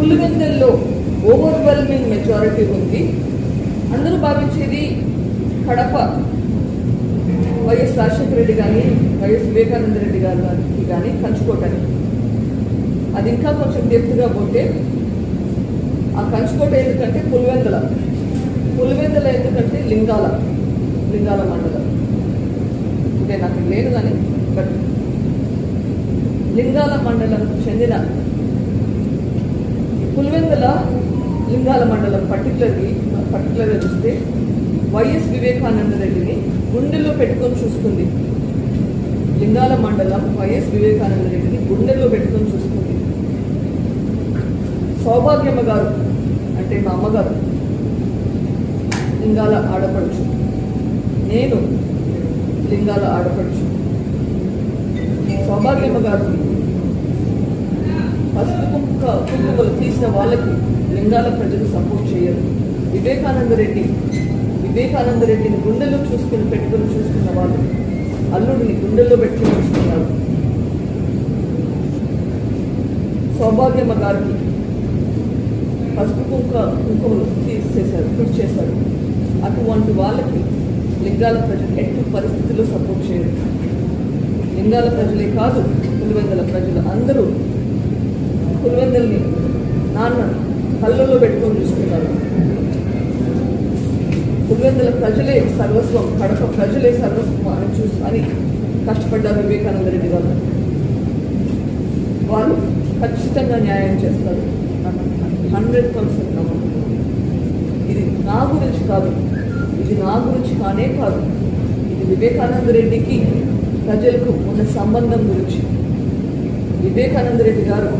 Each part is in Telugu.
పులివెందుల్లో ఓవర్వెల్మింగ్ మెజారిటీ ఉంది. అందరూ భావించేది కడప వైఎస్ రాజశేఖర రెడ్డి కానీ వైఎస్ వివేకానంద రెడ్డి గారికి కానీ కంచుకోవటానికి అది ఇంకా కొంచెం డెప్త్గా పోతే ఆ కంచుకోట ఎందుకంటే పులివెందుల. పులివెందుల ఎందుకంటే లింగాల లింగాల మండలం. అంటే నాకు లేదు కానీ బట్ లింగాల మండలం చెందిన పులివెందుల లింగాల మండలం పర్టికులర్లీ పర్టికులర్గా చూస్తే వైఎస్ వివేకానంద రెడ్డిని గుండెలో పెట్టుకొని చూసుకుంది లింగాల మండలం వైఎస్ వివేకానంద రెడ్డిని గుండెల్లో పెట్టుకొని చూసుకుంది సౌభాగ్యమ్మ గారు అంటే మా అమ్మగారు లింగాల ఆడపడుచు. నేను లింగాల ఆడపడుచు. సౌభాగ్యమ్మ గారు పసుపు కుంక కుంకుమలు తీసిన వాళ్ళకి లింగాల ప్రజలు సపోర్ట్ చేయరు. వివేకానంద రెడ్డి వివేకానంద రెడ్డిని గుండెలో చూసుకుని పెట్టుకుని చూసుకున్న వాళ్ళు అల్లుడిని గుండెల్లో పెట్టుకుని చూసుకున్నారు. సౌభాగ్యమ్మ గారికి పసుపు కుంక కుంకుమలు తీసేశారు ఫిట్ చేశారు. అటువంటి వాళ్ళకి లింగాల ప్రజలు ఎట్టి పరిస్థితుల్లో సపోర్ట్ చేయరు. లింగాల ప్రజలే కాదు పులివెందల ప్రజలు అందరూ పులివెందుల్ని నాన్న కళ్ళల్లో పెట్టుకొని చూసుకున్నారు పులివెందుల ప్రజలే సర్వస్వం కడప ప్రజలే సర్వస్వం అని చూసి అని కష్టపడ్డారు వివేకానంద రెడ్డి గారు. వాళ్ళు ఖచ్చితంగా న్యాయం చేస్తారు. హండ్రెడ్ పర్సెంట్ నమ్మకం. ఇది నా గురించి కాదు ఇది నా గురించి కానే కాదు. ఇది వివేకానంద రెడ్డికి ప్రజలకు ఉన్న సంబంధం గురించి. వివేకానంద రెడ్డి గారు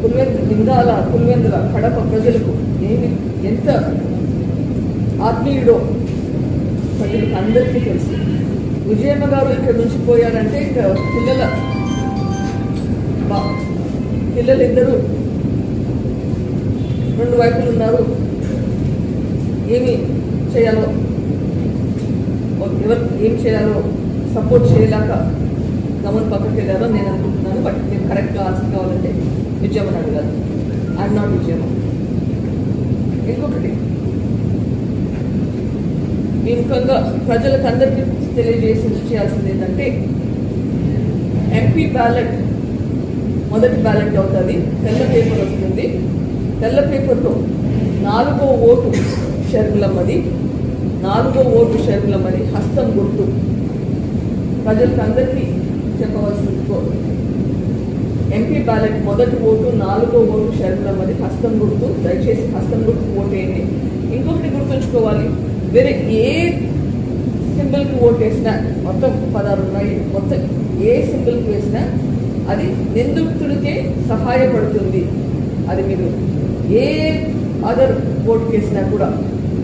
పులివెందు నిందాల పులివెందుల కడప ప్రజలకు ఏమి ఎంత ఆత్మీయుడో ప్రజలకు అందరికీ తెలుసు. విజయమ్మ గారు ఇక్కడ నుంచి పోయారంటే ఇక పిల్లల పిల్లలిద్దరూ రెండు వైపులు ఉన్నారు. ఏమి చేయాలో ఎవరు ఏం చేయాలో సపోర్ట్ చేయలేక గమన్ పక్కకి వెళ్ళారో నేను అనుకుంటున్నాను బట్ మీరు కరెక్ట్గా ఆన్సర్ కావాలంటే విజయమ్మని అడగాలి. I'm not Vijayamma. ఇంకొకటి. మీ ప్రజలకు అందరికీ తెలియజేసి చేయాల్సింది ఏంటంటే ఎంపీ బ్యాలెట్ మొదటి బ్యాలెట్ అవుతుంది తెల్ల పేపర్ వస్తుంది. తెల్ల పేపర్లో నాలుగో ఓటు షర్మిలమ్మది నాలుగో ఓటు షర్మిలమ్మది హస్తం గుర్తు. ప్రజలకు అందరికీ చెప్పవలసింది కో- ఎంపీ బ్యాలెట్ మొదటి ఓటు నాలుగో ఓటు షర్మిలమ్మది హస్తం గుర్తు దయచేసి హస్తం గుర్తు ఓటేయండి. ఇంకొకటి గుర్తుంచుకోవాలి వేరే ఏ సింబల్కి ఓటు వేసినా మొత్తం పదాలు ఉన్నాయి మొత్తం ఏ సింబల్కి వేసినా అది నిందితుడికే సహాయపడుతుంది. అది మీరు ఏ అదర్ ఓటుకి వేసినా కూడా.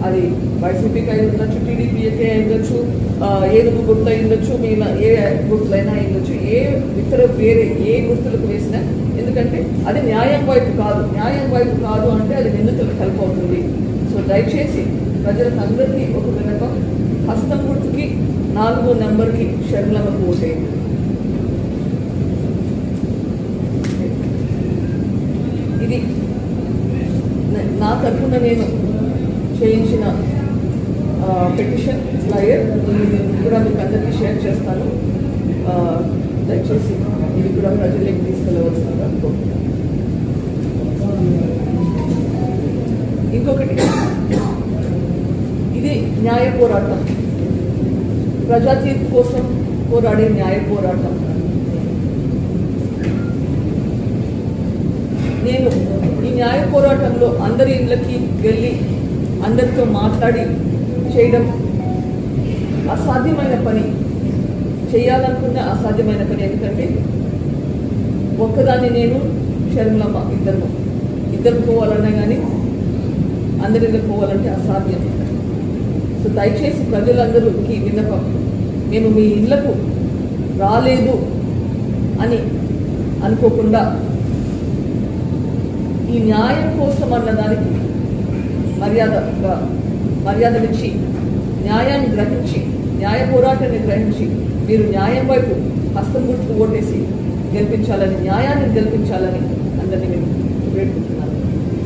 అది వైసీపీకి అయి ఉండొచ్చు టీడీపీకి అయి ఉండొచ్చు ఏదో ఏనుగు గుర్తు అయి ఉండొచ్చు మీ ఏ గుర్తులైనా అయి ఉండొచ్చు ఏ ఇతర వేరే ఏ గుర్తులకు వేసినా ఎందుకంటే అది న్యాయం వైపు కాదు. న్యాయం వైపు కాదు అంటే అది నిందితులకు హెల్ప్ అవుతుంది సో దయచేసి ప్రజలకు అందరికీ ఒక వినపం హస్తం గుర్తుకి నాలుగో నెంబర్కి షర్మిలమ్మకు ఓటేయండి ఇది నా తరఫున నేను చేయించిన పిటిషన్ ఫ్లయర్ కూడా మీకు అందరికీ షేర్ చేస్తాను. దయచేసి ఇది కూడా ప్రజలకు తీసుకెళ్ళవలసిందిగా అనుకుంటున్నాను ఇంకొకటి. ఇది న్యాయ పోరాటం. ప్రజా తీర్పు కోసం పోరాడే న్యాయ పోరాటం. నేను ఈ న్యాయ పోరాటంలో అందరి ఇళ్ళకి వెళ్ళి అందరితో మాట్లాడి చేయడం అసాధ్యమైన పని. చేయాలనుకున్న అసాధ్యమైన పని. ఎందుకంటే ఒక్కదాన్ని నేను షర్మిలమ్మ ఇద్దరు ఇద్దరు పోవాలన్నా కానీ అందరిలో పోవాలంటే అసాధ్యం. సో దయచేసి ప్రజలందరికీ విన్నపం. మేము మీ ఇళ్ళకు రాలేదు అని అనుకోకుండా ఈ న్యాయం కోసం అన్నదానికి మర్యాద మర్యాదనిచ్చి న్యాయాన్ని గ్రహించి న్యాయ పోరాటాన్ని గ్రహించి మీరు న్యాయం వైపు హస్తం గుర్తుకు ఓటేసి గెలిపించాలని న్యాయాన్ని గెలిపించాలని అందరినీ మేము